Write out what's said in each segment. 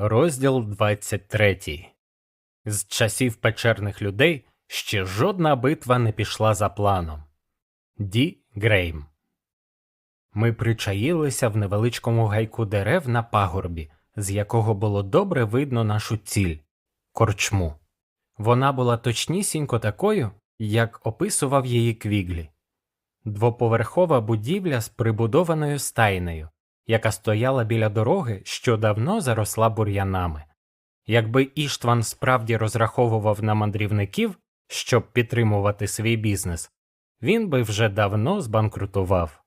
Розділ 23 З часів печерних людей ще жодна битва не пішла за планом. Ді Грейм. Ми причаїлися в невеличкому гайку дерев на пагорбі, з якого було добре видно нашу ціль корчму. Вона була точнісінько такою, як описував її Квіглі. Двоповерхова будівля з прибудованою стайнею, яка стояла біля дороги, що давно заросла бур'янами. Якби Іштван справді розраховував на мандрівників, щоб підтримувати свій бізнес, він би вже давно збанкрутував.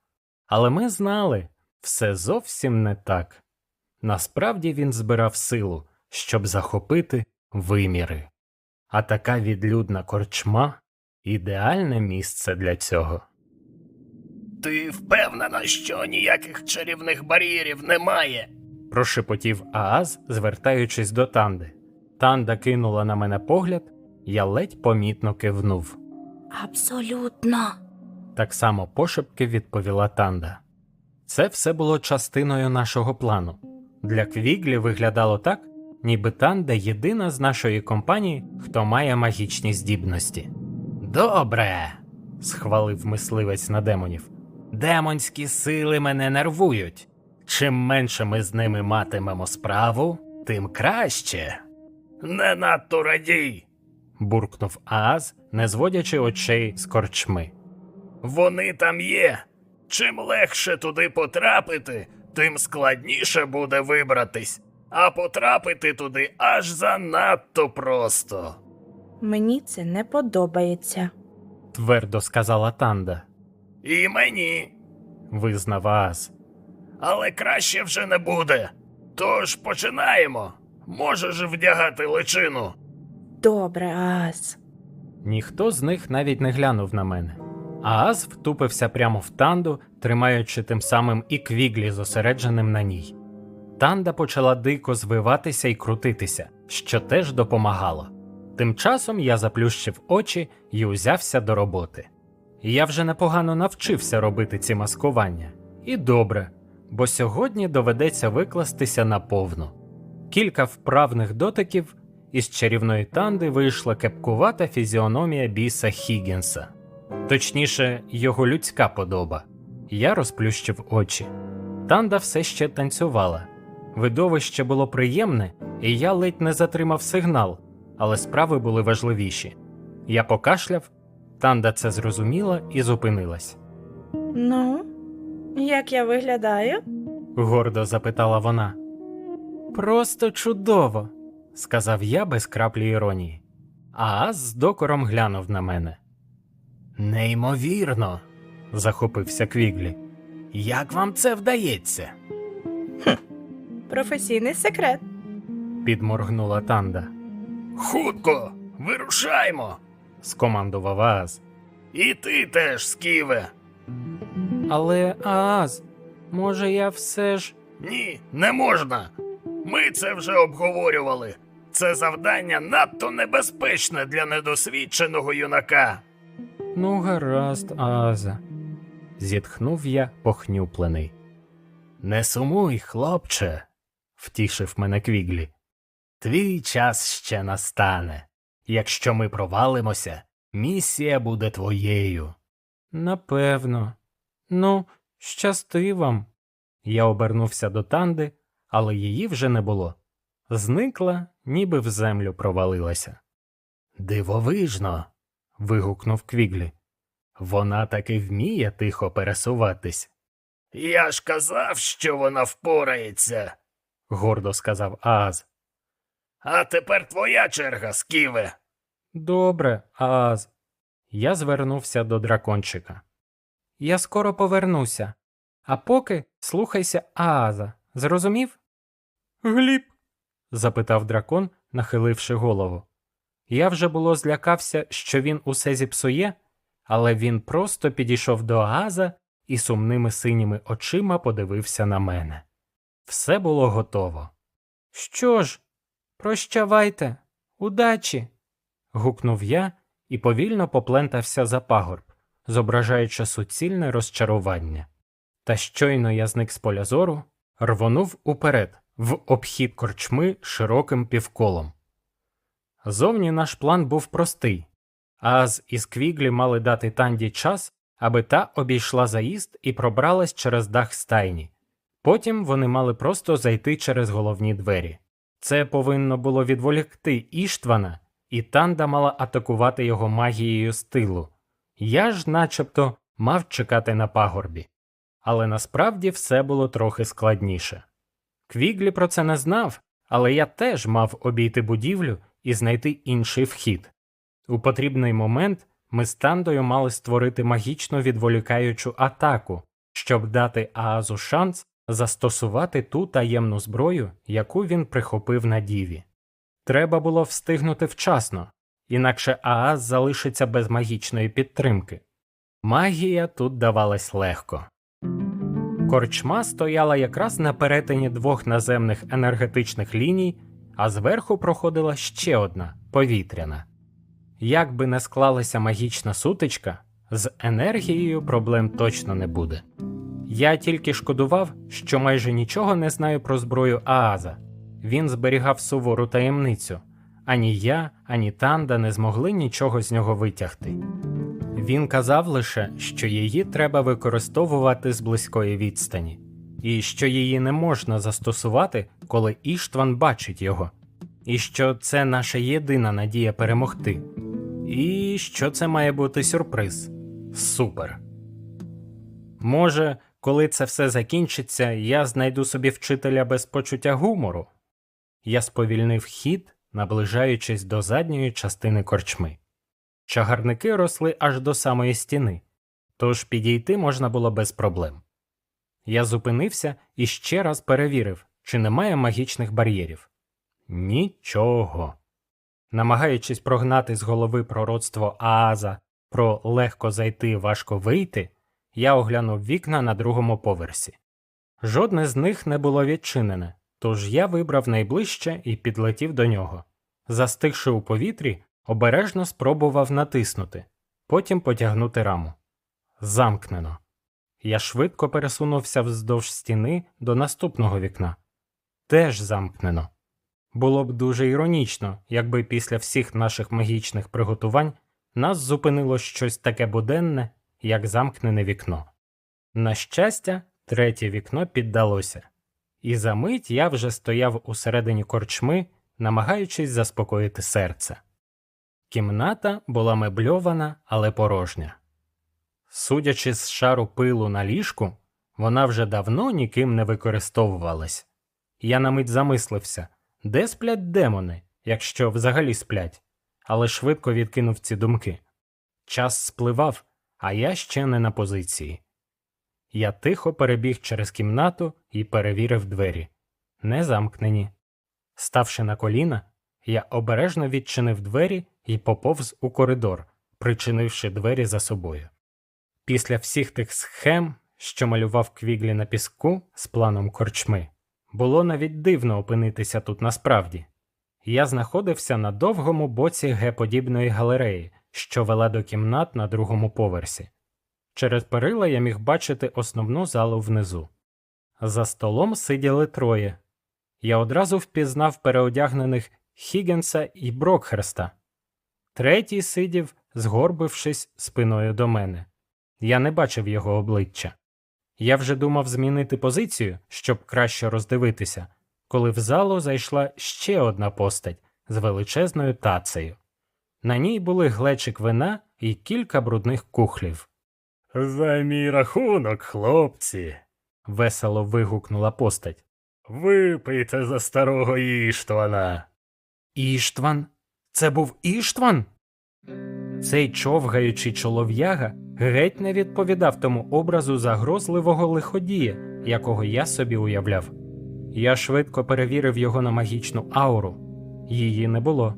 Але ми знали, все зовсім не так. Насправді він збирав силу, щоб захопити виміри. А така відлюдна корчма ідеальне місце для цього. Ти впевнена, що ніяких чарівних бар'єрів немає? прошепотів Ааз, звертаючись до Танди. Танда кинула на мене погляд, я ледь помітно кивнув. Абсолютно. Так само пошепки відповіла Танда. Це все було частиною нашого плану. Для Квіглі виглядало так, ніби Танда єдина з нашої компанії, хто має магічні здібності. Добре, схвалив мисливець на демонів. Демонські сили мене нервують. Чим менше ми з ними матимемо справу, тим краще. Не надто радій. буркнув Ааз, не зводячи очей з корчми. Вони там є. Чим легше туди потрапити, тим складніше буде вибратись. А потрапити туди аж занадто просто. Мені це не подобається. Твердо сказала Танда, І мені. визнав Ааз. Але краще вже не буде. Тож починаємо. Можеш вдягати личину. Добре, Ас. Ніхто з них навіть не глянув на мене. Ааз втупився прямо в танду, тримаючи тим самим і квіглі зосередженим на ній. Танда почала дико звиватися і крутитися, що теж допомагало. Тим часом я заплющив очі і узявся до роботи. Я вже непогано навчився робити ці маскування. І добре, бо сьогодні доведеться викластися наповну. Кілька вправних дотиків, із чарівної танди вийшла кепкувата фізіономія біса Хіггінса. Точніше, його людська подоба. Я розплющив очі. Танда все ще танцювала. Видовище було приємне, і я ледь не затримав сигнал, але справи були важливіші. Я покашляв, Танда це зрозуміла і зупинилась. Ну, як я виглядаю? гордо запитала вона. Просто чудово, сказав я без краплі іронії. А Аз з докором глянув на мене. Неймовірно, захопився Квіглі. Як вам це вдається? Професійний секрет. підморгнула Танда. Хутко, вирушаймо. Скомандував Ааз. І ти теж, Сківе. Але Ааз, може, я все ж. Ні, не можна. Ми це вже обговорювали. Це завдання надто небезпечне для недосвідченого юнака. Ну, гаразд, Ааза. зітхнув я похнюплений. Не сумуй, хлопче, втішив мене Квіглі. Твій час ще настане. Якщо ми провалимося, місія буде твоєю. Напевно. Ну, щасти вам. Я обернувся до танди, але її вже не було. Зникла, ніби в землю провалилася. Дивовижно. вигукнув Квіглі. Вона таки вміє тихо пересуватись, Я ж казав, що вона впорається. гордо сказав Ааз. А тепер твоя черга, Сківе. Добре, Ааз. Я звернувся до дракончика. Я скоро повернуся, а поки слухайся Ааза. Зрозумів? Гліб. запитав дракон, нахиливши голову. Я вже було злякався, що він усе зіпсує, але він просто підійшов до Ааза і сумними синіми очима подивився на мене. Все було готово. Що ж, прощавайте, удачі. Гукнув я і повільно поплентався за пагорб, зображаючи суцільне розчарування. Та щойно я зник з поля зору, рвонув уперед, в обхід корчми широким півколом. Зовні наш план був простий. Ааз і Сквіглі мали дати Танді час, аби та обійшла заїзд і пробралась через дах стайні. Потім вони мали просто зайти через головні двері. Це повинно було відволікти Іштвана, і Танда мала атакувати його магією стилу. Я ж, начебто, мав чекати на пагорбі. Але насправді все було трохи складніше. Квіглі про це не знав, але я теж мав обійти будівлю і знайти інший вхід. У потрібний момент ми з Тандою мали створити магічно відволікаючу атаку, щоб дати Аазу шанс застосувати ту таємну зброю, яку він прихопив на діві. Треба було встигнути вчасно, інакше Ааз залишиться без магічної підтримки. Магія тут давалась легко. Корчма стояла якраз на перетині двох наземних енергетичних ліній, а зверху проходила ще одна повітряна. Як би не склалася магічна сутичка, з енергією проблем точно не буде. Я тільки шкодував, що майже нічого не знаю про зброю Ааза. Він зберігав сувору таємницю. Ані я, ані Танда не змогли нічого з нього витягти. Він казав лише, що її треба використовувати з близької відстані, і що її не можна застосувати, коли Іштван бачить його, і що це наша єдина надія перемогти. І що це має бути сюрприз. Супер. Може, коли це все закінчиться, я знайду собі вчителя без почуття гумору. Я сповільнив хід, наближаючись до задньої частини корчми. Чагарники росли аж до самої стіни, тож підійти можна було без проблем. Я зупинився і ще раз перевірив, чи немає магічних бар'єрів. Нічого. Намагаючись прогнати з голови пророцтво Ааза про легко зайти, важко вийти, я оглянув вікна на другому поверсі. Жодне з них не було відчинене, тож я вибрав найближче і підлетів до нього. Застигши у повітрі, обережно спробував натиснути, потім потягнути раму. Замкнено. Я швидко пересунувся вздовж стіни до наступного вікна. Теж замкнено. Було б дуже іронічно, якби після всіх наших магічних приготувань нас зупинило щось таке буденне, як замкнене вікно. На щастя, третє вікно піддалося, і за мить я вже стояв усередині корчми, намагаючись заспокоїти серце. Кімната була мебльована, але порожня. Судячи з шару пилу на ліжку, вона вже давно ніким не використовувалась. Я на мить замислився, де сплять демони, якщо взагалі сплять, але швидко відкинув ці думки. Час спливав, а я ще не на позиції. Я тихо перебіг через кімнату і перевірив двері. Не замкнені. Ставши на коліна, я обережно відчинив двері і поповз у коридор, причинивши двері за собою. Після всіх тих схем, що малював квіглі на піску з планом корчми, було навіть дивно опинитися тут насправді. Я знаходився на довгому боці Г-подібної галереї, що вела до кімнат на другому поверсі. Через перила я міг бачити основну залу внизу. За столом сиділи троє. Я одразу впізнав переодягнених Хіггенса і Брокхерста. Третій сидів, згорбившись спиною до мене. Я не бачив його обличчя. Я вже думав змінити позицію, щоб краще роздивитися, коли в залу зайшла ще одна постать з величезною тацею. На ній були глечик вина і кілька брудних кухлів. За мій рахунок, хлопці. Весело вигукнула постать. Випийте за старого Іштвана. Іштван? Це був Іштван? Цей човгаючий чолов'яга геть не відповідав тому образу загрозливого лиходія, якого я собі уявляв. Я швидко перевірив його на магічну ауру. Її не було.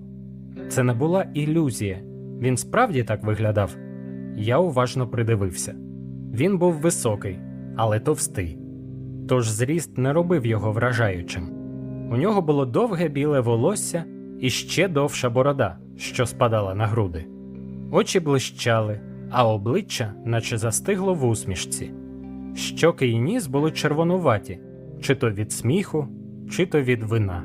Це не була ілюзія. Він справді так виглядав. Я уважно придивився. Він був високий, але товстий. Тож зріст не робив його вражаючим. У нього було довге біле волосся і ще довша борода, що спадала на груди. Очі блищали, а обличчя, наче застигло в усмішці. Щоки й ніс були червонуваті, чи то від сміху, чи то від вина.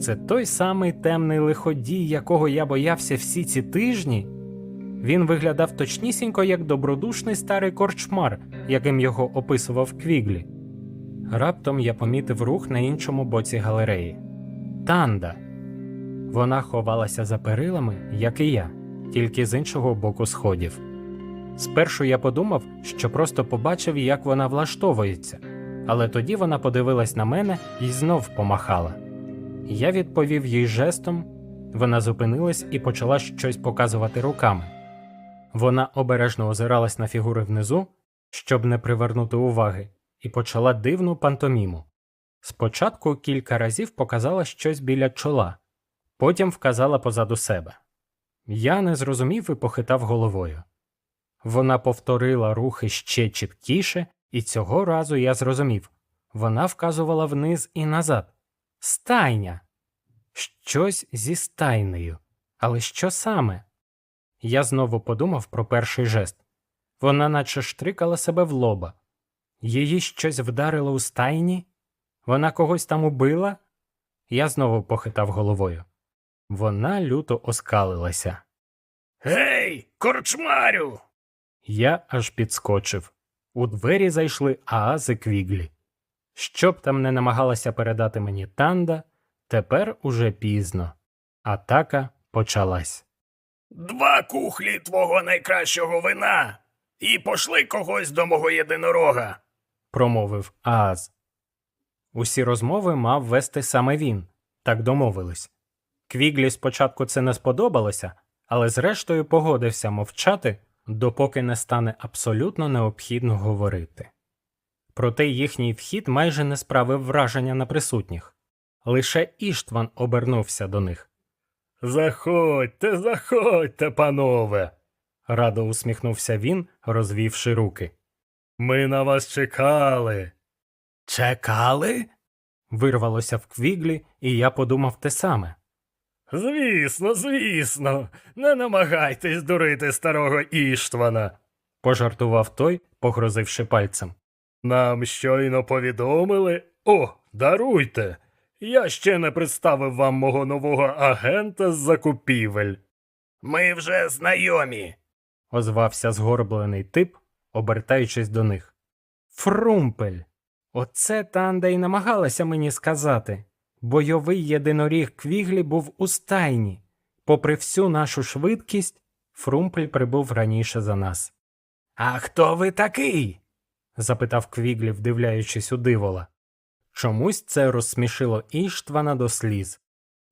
Це той самий темний лиходій, якого я боявся всі ці тижні. Він виглядав точнісінько як добродушний старий корчмар, яким його описував Квіглі. Раптом я помітив рух на іншому боці галереї. Танда. Вона ховалася за перилами, як і я, тільки з іншого боку сходів. Спершу я подумав, що просто побачив, як вона влаштовується, але тоді вона подивилась на мене і знов помахала. Я відповів їй жестом, вона зупинилась і почала щось показувати руками. Вона обережно озиралась на фігури внизу, щоб не привернути уваги, і почала дивну пантоміму. Спочатку кілька разів показала щось біля чола, потім вказала позаду себе. Я не зрозумів і похитав головою. Вона повторила рухи ще чіткіше, і цього разу я зрозумів вона вказувала вниз і назад. Стайня. Щось зі стайнею. Але що саме? Я знову подумав про перший жест. Вона наче штрикала себе в лоба. Її щось вдарило у стайні? Вона когось там убила? Я знову похитав головою. Вона люто оскалилася. Гей, корчмарю! Я аж підскочив. У двері зайшли Аази Квіглі. Що б там не намагалася передати мені танда, тепер уже пізно. Атака почалась. Два кухлі твого найкращого вина. І пошли когось до мого єдинорога. промовив Ааз. Усі розмови мав вести саме він, так домовились. Квіглі спочатку це не сподобалося, але зрештою погодився мовчати, допоки не стане абсолютно необхідно говорити. Проте їхній вхід майже не справив враження на присутніх. Лише Іштван обернувся до них. Заходьте, заходьте, панове. Радо усміхнувся він, розвівши руки. Ми на вас чекали. Чекали? вирвалося в квіглі, і я подумав те саме. Звісно, звісно, не намагайтесь дурити старого Іштвана. пожартував той, погрозивши пальцем. Нам щойно повідомили. О, даруйте. Я ще не представив вам мого нового агента з закупівель. Ми вже знайомі. озвався згорблений тип, обертаючись до них. Фрумпель. Оце Танда й намагалася мені сказати. Бойовий єдиноріг Квіглі був у стайні. Попри всю нашу швидкість, Фрумпель прибув раніше за нас. А хто ви такий? запитав Квіглі, вдивляючись у дивола. Чомусь це розсмішило Іштвана до сліз.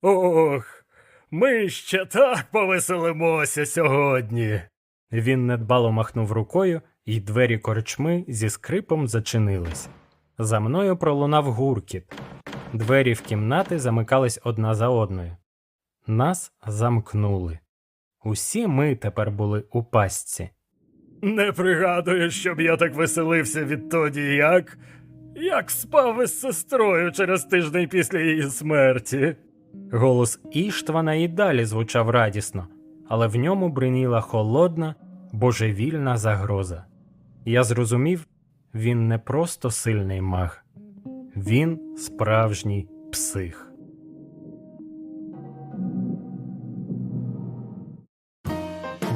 Ох, ми ще так повеселимося сьогодні. Він недбало махнув рукою, і двері корчми зі скрипом зачинились. За мною пролунав гуркіт. Двері в кімнати замикались одна за одною. Нас замкнули. Усі ми тепер були у пастці. Не пригадую, щоб я так веселився відтоді, як. Як спав із сестрою через тиждень після її смерті. Голос Іштвана і далі звучав радісно, але в ньому бриніла холодна, божевільна загроза. Я зрозумів, він не просто сильний маг, він справжній псих.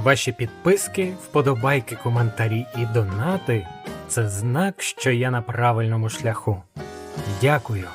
Ваші підписки, вподобайки, коментарі і донати це знак, що я на правильному шляху. Дякую.